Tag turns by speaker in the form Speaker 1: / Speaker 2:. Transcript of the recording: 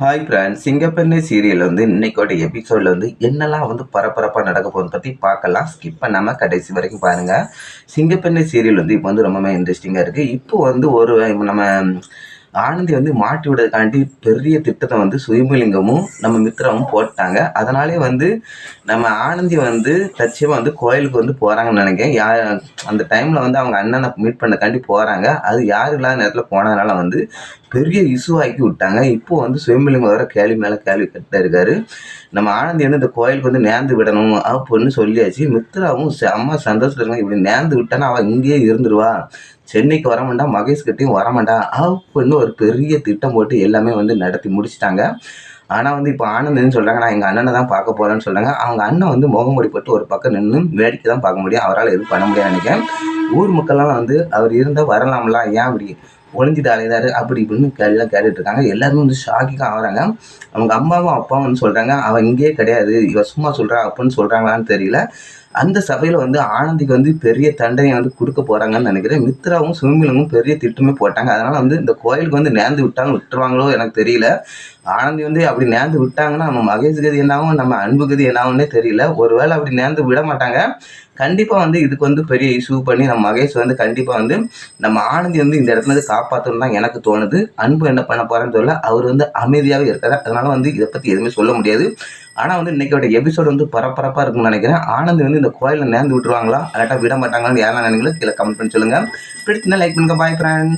Speaker 1: Hi friends சிங்கப்பெண்ணை serial வந்து இன்னைக்கோட எபிசோடில் வந்து என்னெல்லாம் வந்து பரபரப்பாக நடக்க போகிறது பற்றி பார்க்கலாம். ஸ்கிப் பண்ணாமல் கடைசி வரைக்கும் பாருங்கள் சிங்கப்பெண்ணை சீரியல் வந்து இப்போ வந்து ரொம்பவே இன்ட்ரெஸ்டிங்காக இருக்குது இப்போ வந்து ஒரு நம்ம ஆனந்தி வந்து மாட்டி விடுறதுக்காண்டி பெரிய திட்டத்தை வந்து சுயம்பலிங்கமும் நம்ம மித்ராவும் போட்டாங்க. அதனாலே வந்து நம்ம ஆனந்தி வந்து லட்சியமாக வந்து கோயிலுக்கு வந்து போகிறாங்கன்னு நினைக்கிறேன். யா அந்த டைமில் வந்து அவங்க அண்ணனை மீட் பண்ணக்காண்டி போகிறாங்க அது யார் இல்லாத நேரத்தில் போனதுனால வந்து பெரிய இஷ்யூ ஆக்கி விட்டாங்க. இப்போ வந்து சுயம்பலிங்கம் வர கேள்வி மேலே கேள்வி கட்ட இருக்காரு. நம்ம ஆனந்தி வந்து இந்த கோயிலுக்கு வந்து நேர்ந்து விடணும் அப்படின்னு சொல்லியாச்சு. மித்ராவும் அம்மா சந்தோஷத்தில் இருக்காங்க. இப்படி நேர்ந்து விட்டானா அவள் இங்கேயே இருந்துருவா. சென்னைக்கு வர வேண்டாம் மகேஷ் கிட்டையும் வர வேண்டாம். அப்படின்னு ஒரு பெரிய திட்டம் போட்டு எல்லாமே வந்து நடத்தி முடிச்சிட்டாங்க. ஆனால் வந்து இப்போ ஆனந்த்னு சொல்கிறாங்க நான் எங்கள் அண்ணனை தான் பார்க்க போகிறேன்னு சொல்கிறாங்க அவங்க அண்ணன் வந்து முகமூடி போட்டு ஒரு பக்கம் நின்று வேடிக்கை தான் பார்க்க முடியும். அவரால் எதுவும் பண்ண முடியாது நினைக்கிறேன். ஊர் மக்கள்லாம் வந்து அவர் இருந்தால் வரலாம்லாம் ஏன் அப்படி ஒழிஞ்சிட்டு அலைதாரு அப்படி இப்படின்னு கேள்விலாம் கேட்டுட்டு இருக்காங்க எல்லாருமே வந்து ஷாக்கிங்காக ஆகுறாங்க. அவங்க அம்மாவும் அப்பாவும் வந்து சொல்கிறாங்க அவன் இங்கேயே கிடையாது. இவ சும்மா சொல்கிறா அப்படின்னு சொல்கிறாங்களான்னு தெரியல. அந்த சபையில் வந்து ஆனந்திக்கு வந்து பெரிய தண்டனை வந்து கொடுக்க போகிறாங்கன்னு நினைக்கிறேன். மித்ராவும் சுமிலங்கும் பெரிய திட்டமே போட்டாங்க. அதனால் வந்து இந்த கோயிலுக்கு வந்து நேர்ந்து விட்டாங்க விட்டுருவாங்களோ எனக்கு தெரியல. ஆனந்தி வந்து அப்படி நேர்ந்து விட்டாங்கன்னா நம்ம மகேஷ் கதி என்னாகும் நம்ம அன்பு கதி என்னாகும்னே தெரியல. ஒருவேளை அப்படி நேர்ந்து விட மாட்டாங்க. கண்டிப்பாக வந்து இதுக்கு வந்து பெரிய இஷ்யூ பண்ணி நம்ம மகேஷ் வந்து கண்டிப்பாக வந்து நம்ம ஆனந்தி வந்து இந்த இடத்துல இருந்து காப்பாற்றணும் தான் எனக்கு தோணுது. அன்பு என்ன பண்ண போகிறேன்னு சொல்ல அவர் வந்து அமைதியாகவே இருக்காரு. அதனால் வந்து இதை பற்றி எதுவுமே சொல்ல முடியாது. ஆனால் வந்து இன்னைக்கோட எபிசோடு வந்து பரபரப்பாக இருக்கும்னு நினைக்கிறேன். ஆனந்த் வந்து இந்த கோயிலில் நேர்ந்து விட்டுருவாங்களா? அல்லாட்டா விட மாட்டாங்களான்னு யாரெல்லாம் நினைக்கிறீங்களோ கீழே கமெண்ட் பண்ணி சொல்லுங்கள் பிடிச்சிருந்தா லைக் பண்ணுங்க. பாய் ஃப்ரெண்ட்